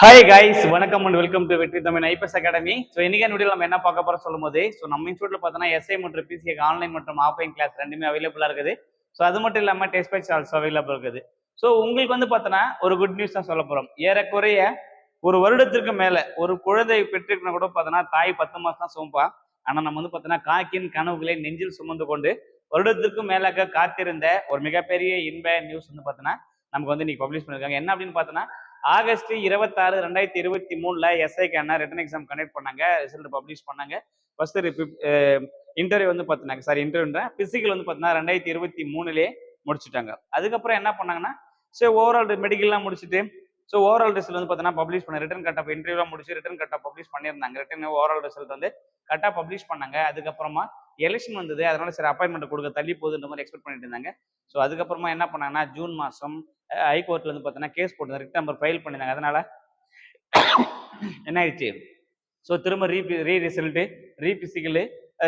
Hi guys வணக்கம் and welcome to Vetri Tamil IPS academy. So இன்னைக்கு video நம்ம என்ன பார்க்க போகிறோம் சொல்லும் போது ஸோ நம்ம இன்ஸ்டியூட்ல பார்த்தோன்னா எஸ்ஐ மற்றும் பிசிஏக்கு ஆன்லைன் மற்றும் ஆஃப்லைன் கிளாஸ் ரெண்டுமே அவைலபிளாக இருக்குது. ஸோ அது மட்டும் இல்லாமல் டெஸ்ட் பேட்ச் ஆல்சோ அவைலபிள் இருக்குது. ஸோ உங்களுக்கு வந்து பார்த்தோன்னா ஒரு குட் நியூஸ் தான் சொல்ல போகிறோம் ஏறக்குறைய ஒரு வருடத்திற்கு மேலே ஒரு குழந்தை பெற்றிருக்கணும் கூட பார்த்தோன்னா தாய் பத்து மாதம் தான் சுமப்பா ஆனால் நம்ம வந்து பார்த்தோன்னா காக்கின் கனவுகளை நெஞ்சில் சுமந்து கொண்டு வருடத்திற்கும் மேலாக காத்திருந்த ஒரு மிகப்பெரிய இன்ப நியூஸ் வந்து பார்த்தோன்னா நமக்கு வந்து இன்னைக்கு பப்ளிஷ் பண்ணிருக்காங்க. என்ன அப்படின்னு பார்த்தோன்னா ஆகஸ்ட் இருபத்தாறு ரெண்டாயிரத்தி இருபத்தி மூணுல எஸ்ஐக்கான ரிட்டன் எக்ஸாம் கண்டக்ட் பண்ணாங்க. ரிசல்ட் பப்ளிஷ் பண்ணாங்க. ஃபர்ஸ்ட் இன்டர்வியூ வந்து பார்த்தினாங்க சார் இன்டர்வியூன்ற பிசிக்கல் வந்து பார்த்தீங்கன்னா ரெண்டாயிரத்தி இருபத்தி மூணுலேயே முடிச்சுட்டாங்க. அதுக்கப்புறம் என்ன பண்ணாங்கன்னா ஸோ ஓவரால் மெடிக்கல்லாம் முடிச்சுட்டு ஸோ ஓவரால் ரிசல்ட் வந்து பார்த்தீங்கன்னா பப்ளிஷ் பண்ண ரிட்டன் கட் இன்டர்வியூலாம் முடிச்சு ரிட்டன் கட் பப்ளிஷ் பண்ணியிருந்தாங்க. ரிட்டன் ஓவரால் ரிசல்ட் வந்து கட்டாக பப்ளிஷ் பண்ணாங்க. அதுக்கப்புறமா எலெக்ஷன் வந்தது. அதனால சரி அப்பாயின்மெண்ட் கொடுக்க தள்ளி போகுதுன்ற மாதிரி எக்ஸ்பெக்ட் பண்ணிட்டு இருந்தாங்க. ஸோ அதுக்கப்புறமா என்ன பண்ணாங்கன்னா ஜூன் மாதம் ஹைகோர்ட்ல வந்து பார்த்தீங்கன்னா கேஸ் போட்டு ரிட் நம்பர் ஃபைல் பண்ணியிருந்தாங்க அதனால என்ன ஆயிடுச்சு ஸோ திரும்ப ரீபி ரீ ரிசல்ட்டு ரீபிசிக்கலு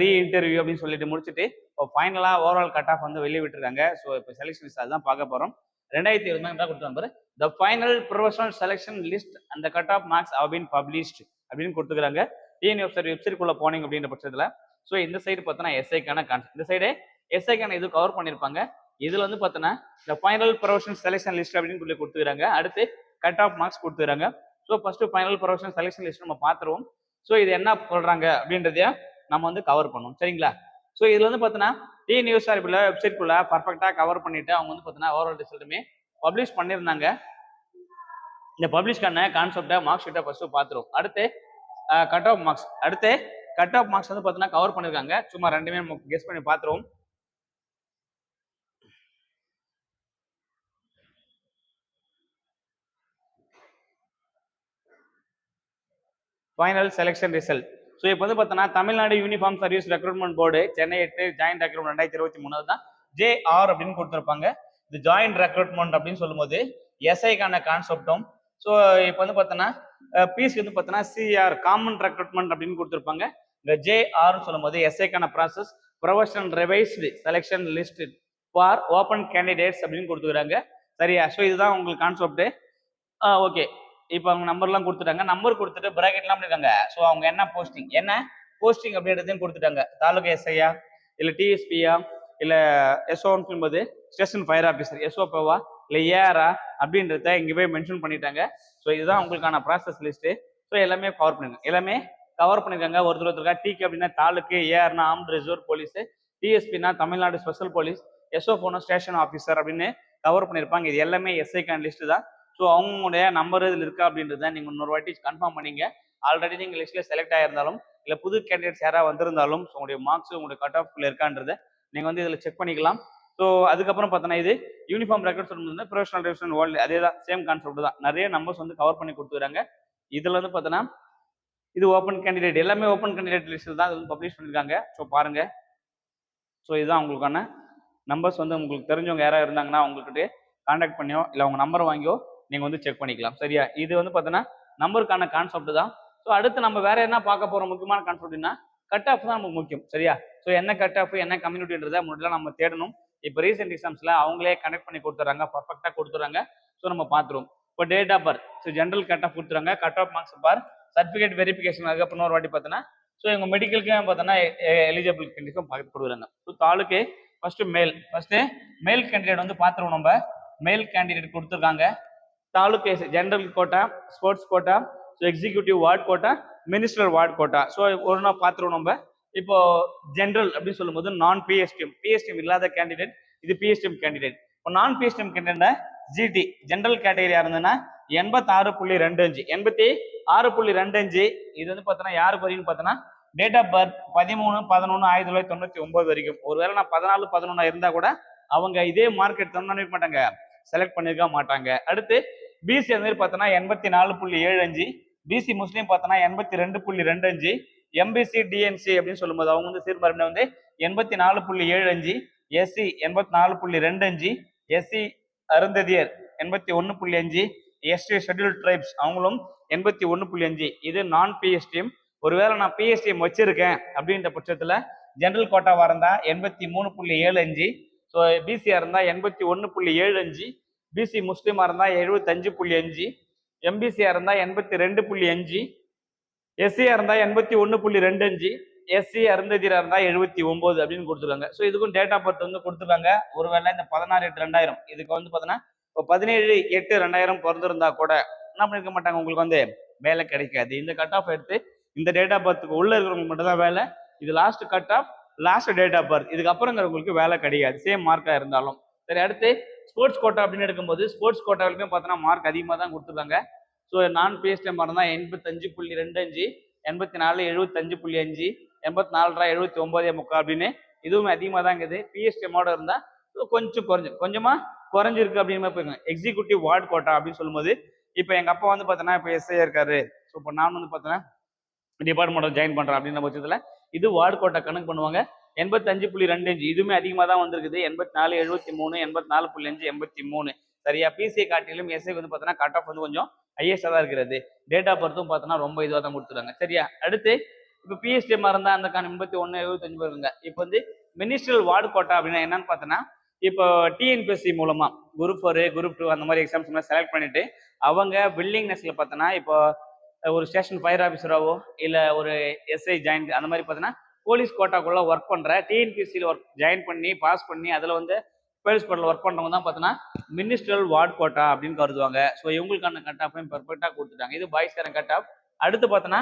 ரீ இன்டர்வியூ அப்படின்னு சொல்லிட்டு முடிச்சுட்டு இப்போ ஃபைனலாக ஓவரால் கட் ஆஃப் வந்து வெளியே விட்டுருக்காங்க. ஸோ இப்போ செலெக்ஷன் அதுதான் பார்க்க போகிறோம் ரெண்டாயிரத்தி இருபது தான் கொடுத்து number the final professional selection list அந்த cut off marks have been published அப்படின்னு கொடுத்துக்கிறாங்க டிஎன் வெப்சைட் வெப்சைட்குள்ளே போனீங்க அப்படின்ற பட்சத்தில். ஸோ இந்த சைடு பார்த்தோன்னா எஸ்ஐக்கான கான்செப்ட் இந்த சைடு எஸ்ஐக்கான இது கவர் பண்ணியிருப்பாங்க இதில் வந்து பார்த்தோன்னா இந்த ஃபைனல் ப்ரொஃபஷனல் செலெக்ஷன் லிஸ்ட் அப்படின்னு சொல்லி கொடுத்துக்கிறாங்க. அடுத்து கட் ஆஃப் மார்க்ஸ் கொடுத்துக்கிறாங்க. So first final professional selection list நம்ம பார்த்துருவோம். ஸோ இது என்ன சொல்றாங்க அப்படின்றதைய நம்ம வந்து கவர் பண்ணுவோம் சரிங்களா? ஸோ இதுல வந்து பார்த்தோன்னா டி நியூஸ் ஆர்பியில் வெப்சைட்குள்ள பர்ஃபெக்டாக கவர் பண்ணிட்டு அவங்க வந்து பார்த்தோன்னா ஓவரால் ரிசல்ட்டுமே பப்ளிஷ் பண்ணியிருந்தாங்க. இந்த பப்ளிஷ்கான கான்செப்டை மார்க் ஷீட்டை ஃபர்ஸ்ட் பார்த்துருவோம். அடுத்து கட் ஆஃப் மார்க்ஸ் அடுத்து கட் ஆஃப் மார்க்ஸ் வந்து பார்த்தோன்னா கவர் பண்ணியிருக்காங்க. சும்மா ரெண்டுமே நம்ம கெஸ் பண்ணி பார்த்துருவோம். ஃபைனல் செலெக்ஷன் ரிசல்ட் ஸோ இப்போ வந்து பார்த்தோன்னா Tamil Nadu uniform service recruitment board Chennai எட்டு ஜாயின்ட் ரெக்ரூட்மெண்ட் ரெண்டாயிரத்தி இருபத்தி மூணு தான். ஜேஆர் அப்படின்னு கொடுத்துருப்பாங்க. இந்த ஜாயின்ட் ரெக்ரூட்மெண்ட் அப்படின்னு சொல்லும்போது எஸ்ஐக்கான கான்செப்டும் ஸோ இப்போ வந்து பார்த்தோன்னா பீஸ் வந்து பார்த்தோன்னா சிஆர் காமன் ரெக்ரூட்மெண்ட் அப்படின்னு கொடுத்துருப்பாங்க. இந்த ஜேஆர்னு சொல்லும்போது எஸ்ஐக்கான process professional revised selection list for open candidates அப்படின்னு கொடுத்துக்கிறாங்க சரியா? ஸோ இதுதான் உங்களுக்கு கான்செப்ட் ஓகே இப்போ அவங்க நம்பர்லாம் கொடுத்துட்டாங்க. நம்பர் கொடுத்துட்டு பிராக்கெட்லாம் பண்ணிருக்காங்க ஸோ அவங்க என்ன போஸ்டிங் என்ன போஸ்டிங் அப்படின்றதையும் கொடுத்துட்டாங்க. தாலுகா எஸ்ஐயா இல்லை டிஎஸ்பியா இல்லை எஸ்ஓன்னு சொல்லும்போது ஸ்டேஷன் ஃபயர் ஆஃபீஸர் எஸ்ஓபோவா இல்லை ஏஆரா அப்படின்றத இங்கே போய் மென்ஷன் பண்ணிட்டாங்க. ஸோ இதுதான் உங்களுக்கான ப்ராசஸ் லிஸ்ட்டு ஸோ எல்லாமே கவர் பண்ணுங்க. எல்லாமே கவர் பண்ணிருக்காங்க ஒருத்தர் ஒருத்தருக்கா டிகே அப்படின்னா தாலுக்கு ஏஆர்னா armed reserve police டிஎஸ்பினா Tamil Nadu special police SO station officer அப்படின்னு கவர் பண்ணியிருப்பாங்க இது எல்லாமே எஸ்ஐக்கான லிஸ்ட்டு தான். ஸோ அவங்களுடைய நம்பர் இதில் இருக்கா அப்படின்றத நீங்கள் இன்னொரு வாட்டி கன்ஃபார்ம் பண்ணீங்க. ஆல்ரெடி நீங்கள் லிஸ்ட்டில் செலக்ட் ஆகியிருந்தாலும் இல்லை புது கேண்டிடேட்ஸ் யாராவது வந்திருந்தாலும் ஸோ உங்களுடைய மார்க்ஸ் உங்களுடைய கட் ஆஃப்ல இருக்கான்றதை நீங்கள் வந்து இதில் செக் பண்ணிக்கலாம். ஸோ அதுக்கப்புறம் பார்த்தோன்னா இது யூனிஃபார்ம் ரெக்கார்ட் சொல்லும்போது ப்ரொஃபஷனல் ரெவிஷன் வேர்ல்டு அதே தான் சேம் கான்செப்ட் தான். நிறைய நம்பர்ஸ் வந்து கவர் பண்ணி கொடுத்துருக்காங்க. இதில் வந்து பார்த்தோன்னா இது ஓப்பன் கேண்டிடேட் எல்லாமே ஓப்பன் கேண்டிடேட் லிஸ்ட்டில் தான் அது வந்து பப்ளிஷ் பண்ணியிருக்காங்க ஸோ பாருங்கள் ஸோ இதுதான் உங்களுக்கான நம்பர்ஸ் வந்து உங்களுக்கு தெரிஞ்சவங்க யாராவது இருந்தாங்கன்னா அவங்கக்கிட்டே கான்டாக்ட் பண்ணியோ இல்லை உங்கள் நம்பர் வாங்கியோ நீங்கள் வந்து செக் பண்ணிக்கலாம். சரியா? இது வந்து பார்த்தோன்னா நம்பருக்கான கான்செப்ட் தான். ஸோ அடுத்து நம்ம வேற என்ன பார்க்க போகிற முக்கியமான கான்செப்ட்னா கட் ஆஃப் தான் நமக்கு முக்கியம். சரியா? ஸோ என்ன கட் ஆஃப் என்ன கம்யூனிட்டின்றத முன்னாடி நம்ம தேடணும். இப்போ ரீசெண்ட் எக்ஸாம்ஸில் அவங்களே கனெக்ட் பண்ணி கொடுத்துறாங்க பர்ஃபெக்டாக கொடுத்துறாங்க ஸோ நம்ம பார்த்துருவோம். இப்போ date of birth so general cut off கொடுத்துறாங்க cut off marks for certificate verification அதுக்கப்புறம் ஒரு வாட்டி பார்த்தோன்னா ஸோ எங்கள் மெடிக்கலுக்கும் பார்த்தோன்னா எலிஜிபிள் கேண்டிடேட்டும் பார்த்து கொடுக்குறாங்க. So taluk first male first male candidate வந்து பார்த்துருவோம் நம்ம. மேல் கேண்டிடேட் கொடுத்துருக்காங்க. Taluk general quota sports quota so executive ward quota minister ward quota so ஒரு நாள் பார்த்துருவோம் நம்ம. இப்போ ஜென்ரல் அப்படின்னு சொல்லும்போது நான் பிஎஸ்டிஎம் பிஎஸ்டிஎம் இல்லாத கேண்டிடேட் இது பிஎஸ்டிஎம் கேண்டிடேட் இப்போ நான் பிஎஸ்டிஎம் கேண்டிடேட் ஜிடி ஜென்ரல் கேட்டகரியா இருந்ததுன்னா எண்பத்தாறு புள்ளி ரெண்டு அஞ்சு. எண்பத்தி ஆறு புள்ளி ரெண்டு அஞ்சு. இது வந்து பார்த்தோன்னா யார் வரைக்கும் பார்த்தோன்னா டேட் ஆஃப் பர்த் பதிமூணு பதினொன்று ஆயிரத்தி தொள்ளாயிரத்தி தொண்ணூற்றி ஒன்பது வரைக்கும். ஒருவேளை நான் பதினாலு பதினொன்னா இருந்தால் கூட அவங்க இதே மார்க்கெட் தரணும் மாட்டாங்க. செலக்ட் பண்ணிருக்க மாட்டாங்க. அடுத்து பிசி அந்த மாதிரி பார்த்தோன்னா எண்பத்தி நாலு புள்ளி ஏழு அஞ்சு பிசி முஸ்லீம் பார்த்தோன்னா எண்பத்தி ரெண்டு புள்ளி ரெண்டு அஞ்சு எம்பிசி டிஎன்சி அப்படின்னு சொல்லும்போது அவங்க வந்து சீர்மரபினை வந்து எண்பத்தி நாலு புள்ளி ஏழு அஞ்சு எஸ்சி எண்பத்தி நாலு புள்ளி ரெண்டு அஞ்சு எஸ்சி அருந்ததியர் எண்பத்தி ஒன்று புள்ளி அஞ்சு எஸ்டி ஷெட்யூல் ட்ரைப்ஸ் அவங்களும் எண்பத்தி ஒன்று புள்ளி அஞ்சு. இது நான் பிஎஸ்டிஎம் ஒருவேளை நான் பிஎஸ்டிஎம் வச்சிருக்கேன் அப்படின்ற பட்சத்தில் ஜென்ரல் கோட்டாவாக இருந்தால் எண்பத்தி மூணு புள்ளி ஏழு அஞ்சு ஸோ பிசியாக இருந்தால் எண்பத்தி ஒன்று புள்ளி ஏழு அஞ்சு பிசி முஸ்லீமாக இருந்தால் எழுபத்தஞ்சு புள்ளி அஞ்சு எம்பிசியாக இருந்தால் எண்பத்தி ரெண்டு புள்ளி அஞ்சு எஸ்சியாக இருந்தால் எண்பத்தி ஒன்று புள்ளி ரெண்டு அஞ்சு எஸ்சி அருந்ததியாக இருந்தால் எழுபத்தி ஒம்பது அப்படின்னு கொடுத்துருக்காங்க. ஸோ இதுக்கும் டேட் ஆஃப் பர்த் வந்து கொடுத்துருக்காங்க. ஒருவேளை இந்த பதினாறு எட்டு ரெண்டாயிரம். இதுக்கு வந்து பார்த்தீங்கன்னா இப்போ பதினேழு எட்டு ரெண்டாயிரம் பிறந்திருந்தா கூட என்ன பண்ணிருக்க மாட்டாங்க? உங்களுக்கு வந்து வேலை கிடைக்காது. இந்த கட் ஆஃப் எடுத்து இந்த டேட் ஆஃப் பர்த்துக்கு உள்ளே இருக்கிறவங்களுக்கு மட்டும் தான் வேலை. இது last cut off last date of birth இதுக்கப்புறங்கிறவங்களுக்கு வேலை கிடையாது. சேம் மார்க்காக இருந்தாலும். சரி அடுத்து ஸ்போர்ட்ஸ் கோட்டா அப்படின்னு எடுக்கும்போது ஸ்போர்ட்ஸ் கோட்டாவிலுமே பார்த்தோன்னா மார்க் அதிகமாக தான் கொடுத்துருக்காங்க. ஸோ நான் பிஎஸ்டிஎம் தான் எண்பத்தஞ்சு புள்ளி ரெண்டு அஞ்சு எண்பத்தி நாலு எழுபத்தஞ்சு புள்ளி அஞ்சு எண்பத்தி நாலு எழுபத்தி ஒன்பதே முக்கால் அப்படின்னு இதுவுமே அதிகமாக தான் இருக்குது. பிஎஸ்டிஎம்மோட இருந்தால் கொஞ்சம் குறைஞ்சு கொஞ்சமாக குறைஞ்சிருக்கு அப்படின்னு போயிருங்க எக்ஸிக்யூட்டிவ் வார்டு கோட்டா அப்படின்னு சொல்லும்போது இப்போ எங்கள் அப்பா வந்து பார்த்தோன்னா இப்போ எஸ்ஐயா இருக்காரு. ஸோ இப்போ நான் வந்து பார்த்தோன்னா டிபார்ட்மெண்ட்டில் ஜாயின் பண்ணுறேன் அப்படின்ற பட்சத்தில் இது வார்டு கோட்டா கணக்கு பண்ணுவாங்க. எண்பத்தஞ்சு புள்ளி ரெண்டு அஞ்சு இதுவுமே அதிகமாக தான் வந்திருக்குது. எண்பத்தி நாலு எழுபத்தி மூணு எண்பத்தி நாலு புள்ளி அஞ்சு எண்பத்தி மூணு. சரியா? பிசிஐ காட்டிலும் எஸ்ஐ வந்து பார்த்தோன்னா கட் ஆஃப் வந்து கொஞ்சம் ஹையஸ்டாக தான் இருக்கிறது. டேட் ஆஃப் பர்த்தும் பார்த்தோன்னா ரொம்ப இதுவாக தான் கொடுத்துருக்காங்க. சரியா? அடுத்து இப்போ பிஎஸ்டி மறந்தால் அந்த கான் எண்பத்தி ஒன்று எழுபத்தஞ்சு பேருங்க இப்போ வந்து மினிஸ்ட்ரல் வார்டு கோட்டா அப்படின்னா என்னன்னு பார்த்தோன்னா இப்போ டிஎன்பிஎஸ்சி மூலமா குரூப் ஃபோர் குரூப் டூ அந்த மாதிரி எக்ஸாம்ஸ் எல்லாம் செலக்ட் பண்ணிட்டு அவங்க வில்லிங்னஸ்ல பார்த்தோன்னா இப்போ ஒரு ஸ்டேஷன் ஃபயர் ஆஃபீஸராவோ இல்லை ஒரு எஸ்ஐ ஜாயின் அந்த மாதிரி பார்த்தோன்னா போலீஸ் கோட்டாக்குள்ளே ஒர்க் பண்ணுற டிஎன்பிஎஸ்சியில் ஒர்க் ஜாயின் பண்ணி பாஸ் பண்ணி அதில் வந்து போலீஸ் கோட்டில் ஒர்க் பண்ணுறவங்க தான் பார்த்தோன்னா மினிஸ்ட்ரல் வார்டு கோட்டா அப்படின்னு கருதுவாங்க. ஸோ இவங்களுக்கான கட் ஆஃபையும் பெர்ஃபெக்டாக கொடுத்துட்டாங்க. இது பாய்ஸ்கான கட் ஆஃப் அடுத்து பார்த்தோன்னா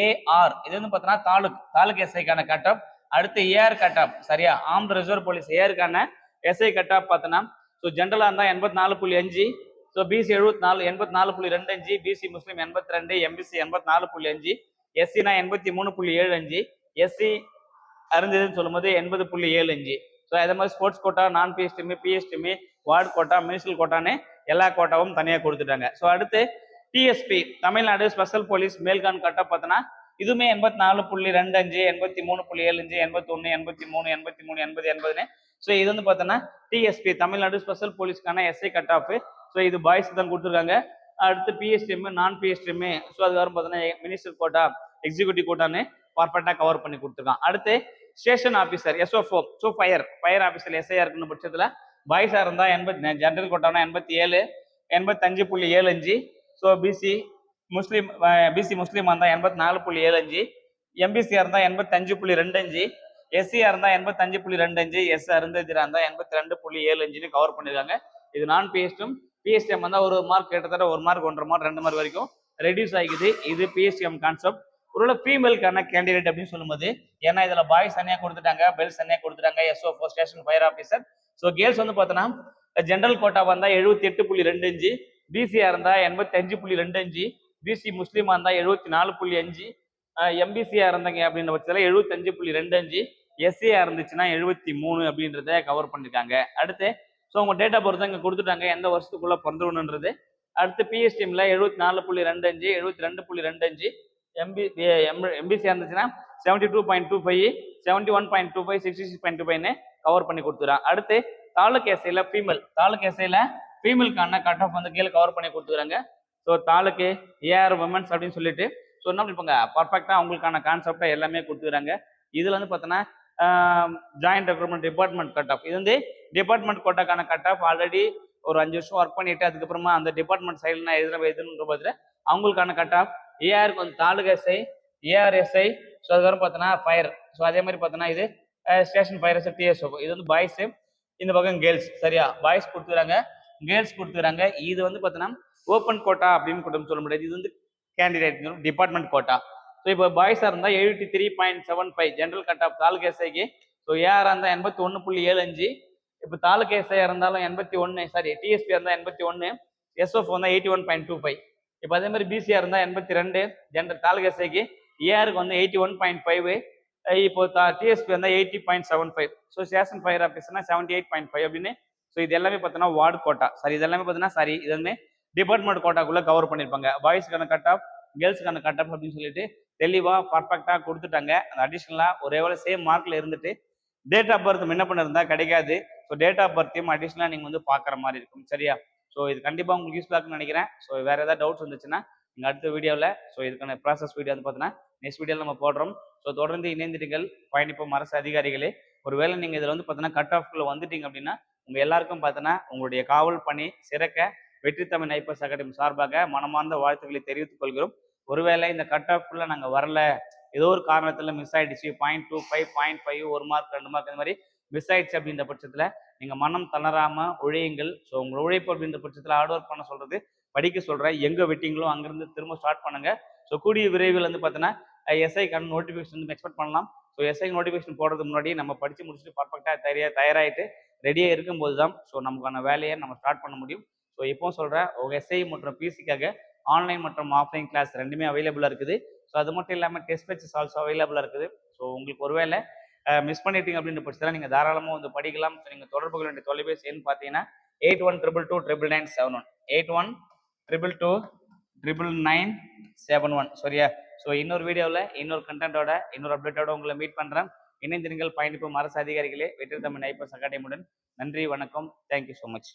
ஏஆர் இது வந்து பார்த்தோன்னா தாலுக் தாலுக் எஸ்ஐக்கான கட் ஆஃப் அடுத்து ஏஆர் கட் ஆஃப் சரியா? ஆம் ரிசர்வ் போலீஸ் ஏஆருக்கான எஸ்ஐ கட் ஆஃப் பார்த்தோன்னா ஸோ ஜென்ரலாக இருந்தால் எண்பத்தி நாலு புள்ளி அஞ்சு ஸோ பிசி எழுபத்தி நாலு எண்பத்தி நாலு புள்ளி ரெண்டு அஞ்சு பிசி முஸ்லீம் எண்பத்தி ரெண்டு எம்பிசி எண்பத்தி நாலு புள்ளி அஞ்சு எஸ்சினா எண்பத்தி மூணு புள்ளி ஏழு அஞ்சு எஸ்சி அறிஞ்சதுன்னு சொல்லும்போது எண்பது புள்ளி ஏழு அஞ்சு. ஸோ அதே மாதிரி ஸ்போர்ட்ஸ் கோட்டா நான் PSTM PSTM ward quota ministerial கோட்டான்னு எல்லா கோட்டாவும் தனியாக கொடுத்துட்டாங்க. ஸோ அடுத்து டிஎஸ்பி தமிழ்நாடு ஸ்பெஷல் போலீஸ் மேல்கான் கட்டா பார்த்தோன்னா இதுவுமே எண்பத்தி நாலு புள்ளி ரெண்டு அஞ்சு எண்பத்தி மூணு புள்ளி ஏழு அஞ்சு எண்பத்தி ஒன்று எண்பத்தி மூணு எண்பத்தி மூணு எண்பது எண்பதுன்னு. ஸோ இது வந்து பார்த்தோன்னா டிஎஸ்பி தமிழ்நாடு ஸ்பெஷல் போலீஸ்க்கான எஸ்ஐ கட் ஆஃப் ஸோ இது பாய்ஸ் தான் கொடுத்துருக்காங்க. அடுத்து பிஎஸ்டிஎம் நான் பிஎஸ்டிஎம் ஸோ அது வரும் பார்த்தோன்னா மினிஸ்டர் கோட்டா எக்ஸிக்யூட்டிவ் கோட்டான்னு பர்ஃபெக்டாக கவர் பண்ணி கொடுத்துருக்கான். அடுத்து station officer SO FO so fire fire officer SIR இருக்குன்னு பட்சத்தில் பாய்ஸாக இருந்தால் எண்பத்தி ஜென்ரல் கோட்டானா எண்பத்தி ஏழு எண்பத்தஞ்சு புள்ளி ஏழு அஞ்சு ஸோ பிசி முஸ்லீம் பிசி முஸ்லீமாக இருந்தால் எண்பத்தி நாலு புள்ளி ஏழு அஞ்சு எம்பிசியாக இருந்தால் எண்பத்தஞ்சு புள்ளி ரெண்டு அஞ்சு எஸ்சியாக இருந்தால் எண்பத்தஞ்சு புள்ளி ரெண்டு அஞ்சு எஸ் அருந்ததிராக இருந்தால் எண்பத்தி ரெண்டு புள்ளி ஏழு அஞ்சுன்னு கவர் பண்ணியிருக்காங்க இது நான் பிஎஸ்டும் பிஎஸ்டிஎம் வந்தால் ஒரு மார்க் கிட்டத்தட்ட ஒரு மார்க் ஒன்றரை மார்க் ரெண்டு மார்க் வரைக்கும் ரெடியூஸ் ஆகிக்குது. இது பிஎஸ்டிஎம் கான்செப்ட் ஒருவேளை ஃபீமேலுக்கான கேண்டிடேட் அப்படின்னு சொல்லும்போது ஏன்னா இதில் பாய்ஸ் தனியாக கொடுத்துட்டாங்க பெல்ஸ் தனியாக கொடுத்துட்டாங்க SO for station fire officer so girls வந்து பார்த்தோன்னா ஜென்ரல் கோட்டா வந்தால் எழுபத்தி எட்டு புள்ளி ரெண்டு அஞ்சு பிசியாக இருந்தால் எண்பத்தி அஞ்சு புள்ளி ரெண்டு அஞ்சு பிசி முஸ்லீமாக இருந்தால் எழுபத்தி நாலு புள்ளி அஞ்சு எம்பிசியாக இருந்தாங்க அப்படின்ற பட்சத்தில் எழுபத்தஞ்சு புள்ளி ரெண்டு அஞ்சு எஸ்சியாக இருந்துச்சுன்னா எழுபத்தி மூணு அப்படின்றத கவர் பண்ணியிருக்காங்க அடுத்து ஸோ உங்கள் டேட்டா பொறுத்து இங்கே கொடுத்துட்டாங்க எந்த வருஷத்துக்குள்ளே பிறந்துடணுன்றது அடுத்து பிஎஸ்டிஎம்ல எழுபத்தி நாலு புள்ளி ரெண்டு அஞ்சு எழுபத்தி ரெண்டு புள்ளி ரெண்டு அஞ்சு எம்பி எம்பிசி இருந்துச்சுன்னா seventy two point two five seventy one point two five sixty six point two ஃபைவ்னு கவர் பண்ணி கொடுத்துறான் அடுத்து தாலுக் எஸ்ஐல ஃபீமேல் தாலுக் எஸ்ஐல ஃபீமேலுக்கான கட் ஆஃப் வந்து கீழே கவர் பண்ணி கொடுத்துறாங்க ஸோ தாலுக்கு ஏஆர் உமன்ஸ் அப்படின்னு சொல்லிட்டு ஸோ என்ன பண்ணிப்பாங்க? பர்ஃபெக்டாக அவங்களுக்கான கான்செப்டை எல்லாமே கொடுத்துக்கிறாங்க இதில் வந்து பார்த்தோன்னா joint recruitment department cut off இது வந்து டிபார்ட்மெண்ட் கோட்டாக்கான கட் ஆஃப் ஆல்ரெடி ஒரு அஞ்சு வருஷம் ஒர்க் பண்ணிட்டு அதுக்கப்புறமா அந்த டிபார்ட்மெண்ட் சைடில் நான் எதுனா எதுன்ற பதில் அவங்களுக்கான கட் ஆஃப் ஏஆருக்கு வந்து தாலுகா எஸ்ஐ ஏஆர்எஸ்ஐ ஸோ அதுக்கப்புறம் பார்த்தோன்னா ஃபயர் ஸோ அதே மாதிரி பார்த்தோன்னா இது ஸ்டேஷன் ஃபயர் எஸ்ஐ டிஎஸ்ஓ இது வந்து பாய்ஸு இந்த பக்கம் கேர்ள்ஸ் சரியா? பாய்ஸ் கொடுத்துறாங்க. கேர்ள்ஸ் கொடுத்துறாங்க. இது வந்து பார்த்தோன்னா ஓப்பன் கோட்டா அப்படின்னு கூட சொல்ல முடியாது. இது வந்து கேண்டிடேட் டிபார்ட்மெண்ட் கோட்டா ஸோ இப்போ பாய்ஸாக இருந்தால் எழுபத்தி three point seven five general cut off taluka எஸ்ஐக்கு so AR இருந்தால் எண்பத்தி ஒன்று புள்ளி ஏழு அஞ்சு. இப்போ தாலுகா எஸ்ஐ இருந்தாலும் எண்பத்தி ஒன்று சாரி டிஎஸ்பி இருந்தால் எண்பத்தி ஒன்று எஸ்எஃப் வந்தால் eighty one point two five இப்போ அதே மாதிரி பிசிஆர் இருந்தால் எண்பத்தி ரெண்டு ஜென்ரல் தாலுகா சேக்கு ஏஆருக்கு வந்து எயிட்டி ஒன் பாயிண்ட் ஃபைவ் இப்போ டிஎஸ்பி வந்தால் eighty point seven five so station fire ஆஃபீஸ்னா seventy eight point five அப்படின்னு ஸோ இது எல்லாமே பார்த்தோன்னா வார்டு கோட்டா சாரி இது எல்லாமே பார்த்தீங்கன்னா சாரி இது வந்து டிபார்ட்மெண்ட் கோட்டாக்குள்ளே கவர் பண்ணியிருப்பாங்க பாய்ஸ்க்கான கட் ஆஃப் கேர்ள்ஸுக்கான கட் ஆஃப் அப்படின்னு சொல்லிட்டு தெளிவாக பர்ஃபெக்டாக கொடுத்துட்டாங்க. அந்த அடிஷ்னலாக ஒரே வேலை சேம் மார்க்கில் இருந்துட்டு டேட் ஆஃப் பர்த் முன்ன பண்ண இருந்தால் கிடைக்காது. ஸோ டேட் ஆஃப் பர்த்தையும் அடிஷ்னலாக நீங்கள் வந்து பார்க்குற மாதிரி இருக்கும். சரியா? ஸோ இது கண்டிப்பாக உங்களுக்கு யூஸ்ஃபுல்லாக இருக்குன்னு நினைக்கிறேன். ஸோ வேறு ஏதாவது டவுட்ஸ் வந்துச்சுன்னா நீங்கள் அடுத்த வீடியோவில் ஸோ இதுக்கான ப்ராசஸ் வீடியோ வந்து பார்த்தீங்கன்னா நெக்ஸ்ட் வீடியோவில் நம்ம போடுறோம். ஸோ தொடர்ந்து இணைந்திருங்கள் பயணிப்போம் அரசு அதிகாரிகளே. ஒருவேளை நீங்கள் இதில் வந்து பார்த்தீங்கன்னா கட் ஆஃப்குள்ளே வந்துட்டீங்க அப்படின்னா உங்கள் எல்லாருக்கும் பார்த்தீங்கன்னா உங்களுடைய காவல் பணி சிறக்க வெற்றி தமிழ் நைப்பர்ஸ் அகாடமி சார்பாக மனமார்ந்த வாழ்த்துக்களை தெரிவித்துக் கொள்கிறோம். ஒருவேளை இந்த கட் ஆஃப்குள்ளே நாங்கள் வரல. ஏதோ ஒரு காரணத்தில் மிஸ் ஆகிடுச்சு point two five point five ஒரு மார்க் ரெண்டு மார்க் இந்த மாதிரி மிஸ் ஆயிடுச்சு அப்படின்ற பட்சத்தில் நீங்கள் மனம் தளராம உழையுங்கள். ஸோ உங்கள் உழைப்பு அப்படின்ற பட்சத்தில் ஹார்ட் ஒர்க் பண்ண சொல்கிறது படிக்க சொல்கிறேன் எங்கே விட்டீங்களோ அங்கேருந்து திரும்ப ஸ்டார்ட் பண்ணுங்கள் ஸோ கூடிய விரைவில் வந்து பார்த்தீங்கன்னா எஸ்ஐ கண் நோட்டிஃபிகேஷன் வந்து எக்ஸ்பெக்ட் பண்ணலாம். ஸோ எஸ்ஐ நோட்டிஃபிகேஷன் போடுறது முன்னாடி நம்ம படித்து முடிச்சுட்டு பர்ஃபெக்டாக தயார் தயாராகிட்டு ரெடியாக இருக்கும்போது தான் ஸோ நமக்கான வேலையை நம்ம ஸ்டார்ட் பண்ண முடியும். ஸோ இப்போ சொல்கிறேன் உங்கள் எஸ்ஐ மற்றும் பிசிக்காக ஆன்லைன் மற்றும் ஆஃப்லைன் கிளாஸ் ரெண்டுமே அவைலபிளாக இருக்குது. ஸோ அது மட்டும் இல்லாமல் டெஸ்ட் பேச்சஸ் ஆல்சோ அவைலபிளாக இருக்குது. ஸோ உங்களுக்கு ஒருவேளை மிஸ் பண்ணிட்டீங்க அப்படின்ற பட்சத்தில் நீங்கள் தாராளமாக வந்து படிக்கலாம். ஸோ நீங்கள் தொடர்பு கொள்ள வேண்டிய தொலைபேசி எண் பார்த்தீங்கன்னா eight one triple two triple nine seven one eight one triple two triple nine seven one சரியா? ஸோ இன்னொரு வீடியோவில் இன்னொரு கண்டென்ட்டோட இன்னொரு அப்டேட்டோட உங்களை மீட் பண்ணுறேன் இணைந்திருங்கள் பயணிப்பும் அரசு அதிகாரிகளே. வெற்றி தமிழ் நைப்பர்ஸ் அகாடமியுடன் நன்றி வணக்கம். Thank you so much